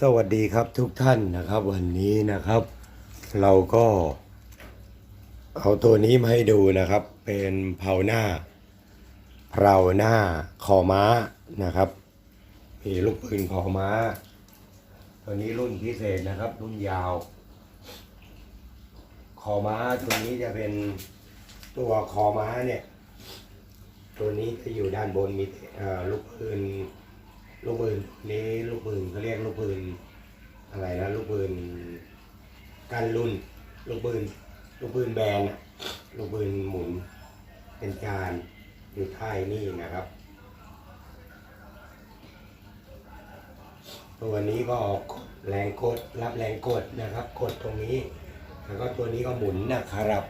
สวัสดีครับทุกท่านนะครับ วันนี้นะครับ เราก็เอาตัวนี้มาให้ดูนะครับ เป็นเผาหน้าเผาหน้าคอม้านะครับ มีลูกปืนคอม้า ตัวนี้รุ่นพิเศษนะครับ รุ่นยาว คอม้าตัวนี้จะเป็นตัวคอม้าเนี่ย ตัวนี้จะอยู่ด้านบนมีลูกปืน ลูกปืนนี้ลูกปืนเขาเรียกลูกปืนอะไรนะลูกปืนกันรุ่นลูกปืนลูกปืนแบนลูกปืนหมุน เป็นจานอยู่ท้ายนี่นะครับตัวนี้ก็แรงกดรับแรงกดนะครับกดตรงนี้แล้วก็ตัวนี้ก็หมุนนะครับ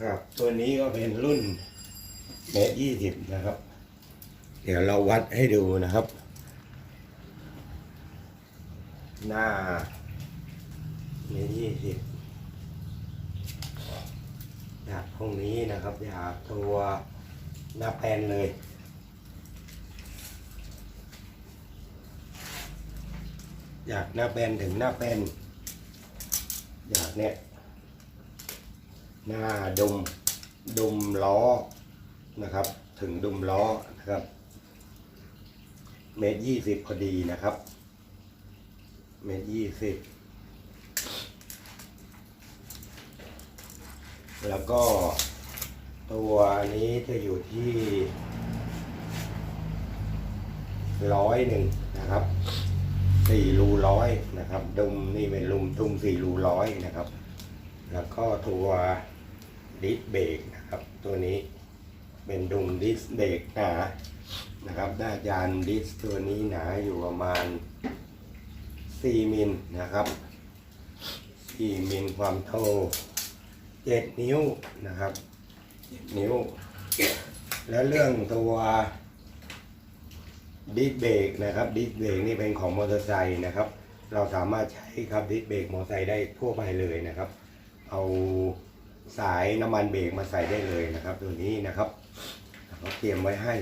ครับตัวนี้ก็เป็นรุ่นเมตรยี่สิบนะครับ เดี๋ยวเราวัดให้ดูนะครับ หน้าเมตรยี่สิบจากตรงนี้นะครับจากตัวหน้าแปนเลยจากหน้าแปนถึงหน้าแปนจากเนี้ยหน้าดุมดุมล้อนะครับ ถึงดุมล้อนะครับ เมตรยี่สิบพอดีนะครับ เมตรยี่สิบแล้วก็ตัวนี้จะอยู่ที่ร้อยหนึ่งนะครับสี่รูร้อยนะครับ ดุมนี่เป็นลุมดุมสี่รูร้อยนะครับ แล้วก็ตัวดิสเบรกนะครับ ตัวนี้เป็นดุมดิสเบรกหนา นะครับหน้าจานดิสตัวนี้หนาอยู่ประมาณ 4 มิลนะครับ 4 มิลความโท7นิ้วนะครับ 7 นิ้ว แล้วเรื่องตัวดิสเบรกนะครับดิสเบรกนี่เป็นของมอเตอร์ไซค์นะครับ เราสามารถใช้ครับดิสเบรกมอเตอร์ไซค์ได้ทั่วไปเลยนะครับ เอาสายน้ำมันเบรกมาใส่ได้เลยนะครับ ตัวนี้นะครับเราเตรียมไว้ให้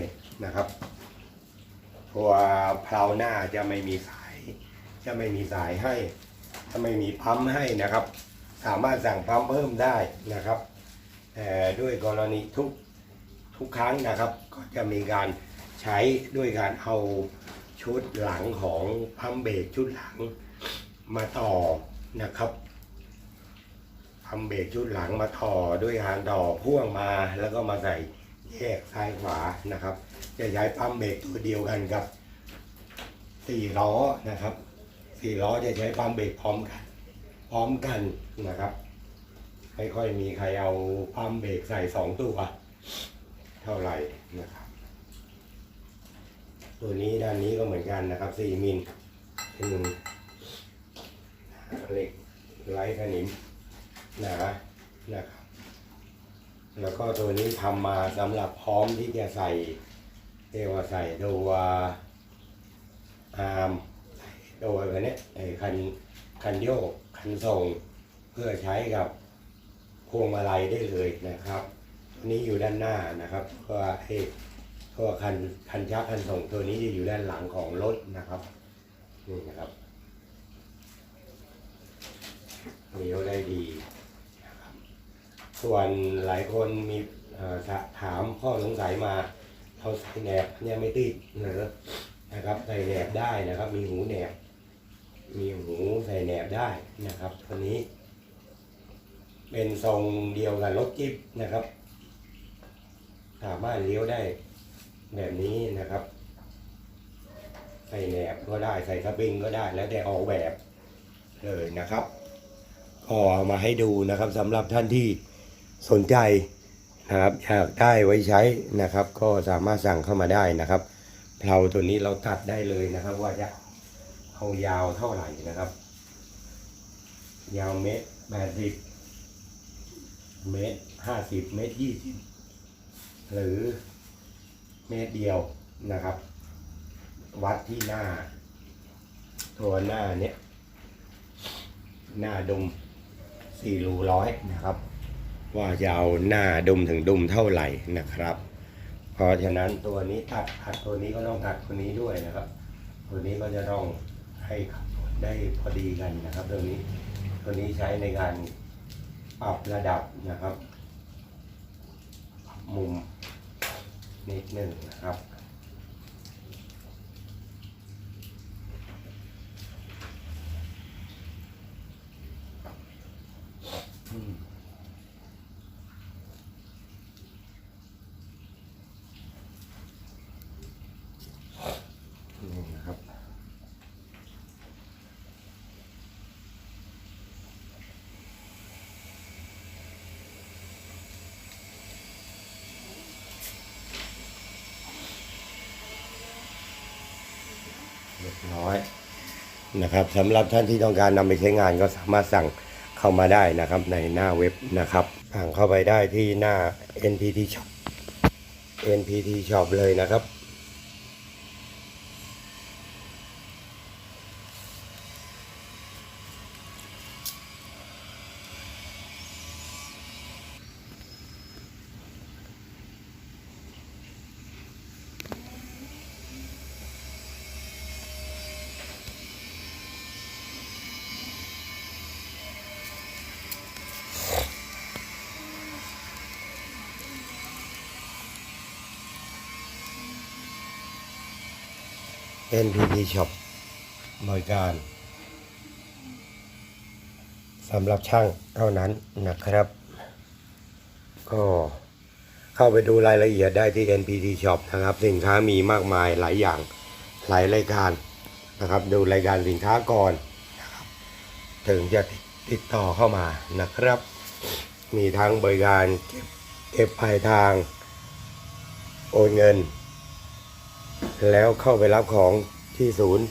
นะครับตัวเพลาหน้าจะไม่มีสาย จะไม่มีสายให้จะไม่มีปั๊มให้นะครับ สามารถสั่งปั๊มเพิ่มได้นะครับแต่ด้วยกรณีทุกทุกครั้งนะครับ ก็จะมีการใช้ด้วยการเอาชุดหลังของปั๊มเบรกชุดหลังมาต่อนะครับทำเบรกชุดหลังมาต่อด้วยการต่อพ่วงมาแล้วก็มาใส่ แยกซ้ายขวานะครับ จะใช้ปั๊มเบรกตัวเดียวกันกับสี่ล้อนะครับสี่ล้อจะใช้ปั๊มเบรกพร้อมกัน พร้อมกันนะครับไม่ค่อยมีใครเอาปั๊มเบรกใส่สองตัวเท่าไหร่นะครับ ตัวนี้ด้านนี้ก็เหมือนกันนะครับสี่มิลเป็นเหล็กไร้สนิมนานะครับ แล้วก็ตัวนี้ทำมาสำหรับพร้อมที่จะใส่เรียกว่าใส่ตัวอาร์มตัวแบบนี้ไอ้คันคันโยกคันส่งเพื่อใช้กับพวงมาลัยได้เลยนะครับตัวนี้อยู่ด้านหน้านะครับเพราะว่าไอ้ตัวคันคันชักคันส่งตัวนี้จะอยู่ด้านหลังของรถนะครับนี่นะครับเลี้ยวได้ดี ส่วนหลายคนมีถามข้อสงสัยมาเราใส่แหนบเนี่ยไม่ติดหรอนะครับใส่แหนบได้นะครับ มีหูแหนบ มีหูใส่แหนบได้นะครับตัวนี้ เป็นทรงเดียวกับรถจิ๊บนะครับ สามารถเลี้ยวได้แบบนี้นะครับ ใส่แหนบก็ได้ใส่สปริงก็ได้แล้วแต่ออกแบบเลยนะครับก็เอามาให้ดูนะครับสำหรับท่านที่ สนใจนะครับอยากได้ไว้ใช้นะครับ ก็สามารถสั่งเข้ามาได้นะครับเพลาตัวนี้เราตัดได้เลยนะครับ ว่าจะเอายาวเท่าไหร่นะครับ ยาวเมตรแปดสิบเมตรห้าสิบเมตรยี่สิบหรือเมตรเดียวนะครับ วัดที่หน้า ตัวหน้าเนี้ยหน้าดุมสี่รูร้อยนะครับ ว่าจะเอาหน้าดุมถึงดุมเท่าไหร่นะครับ เพราะฉะนั้นตัวนี้ตัดตัดตัวนี้ก็ต้องตัดตัวนี้ด้วยนะครับ ตัวนี้ก็จะต้องให้ได้พอดีกันนะครับ ตัวนี้ตัวนี้ใช้ในการปรับระดับนะครับ มุมนิดหนึ่งนะครับ อืมนี่นะครับ เรียบ ร้อยนะครับสำหรับท่านที่ต้องการนำไปใช้งานก็สามารถสั่งเข้ามาได้นะครับในหน้าเว็บนะครับสั่งเข้าไปได้ที่หน้า NPT Shop NPT Shop เลยนะครับ NPT Shop บริการสำหรับช่างเท่านั้นนะครับ ก็เข้าไปดูรายละเอียดได้ที่ NPT Shop นะครับ สินค้ามีมากมายหลายอย่างหลายรายการนะครับ ดูรายการสินค้าก่อนนะครับถึงจะติดต่อเข้ามานะครับ มีทั้งบริการเก็บเก็บปลายทาง โอนเงิน แล้วเข้าไปรับของที่ศูนย์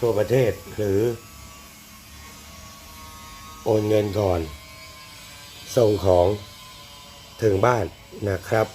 ทั่วประเทศหรือ โอนเงินก่อน ส่งของถึงบ้านนะครับ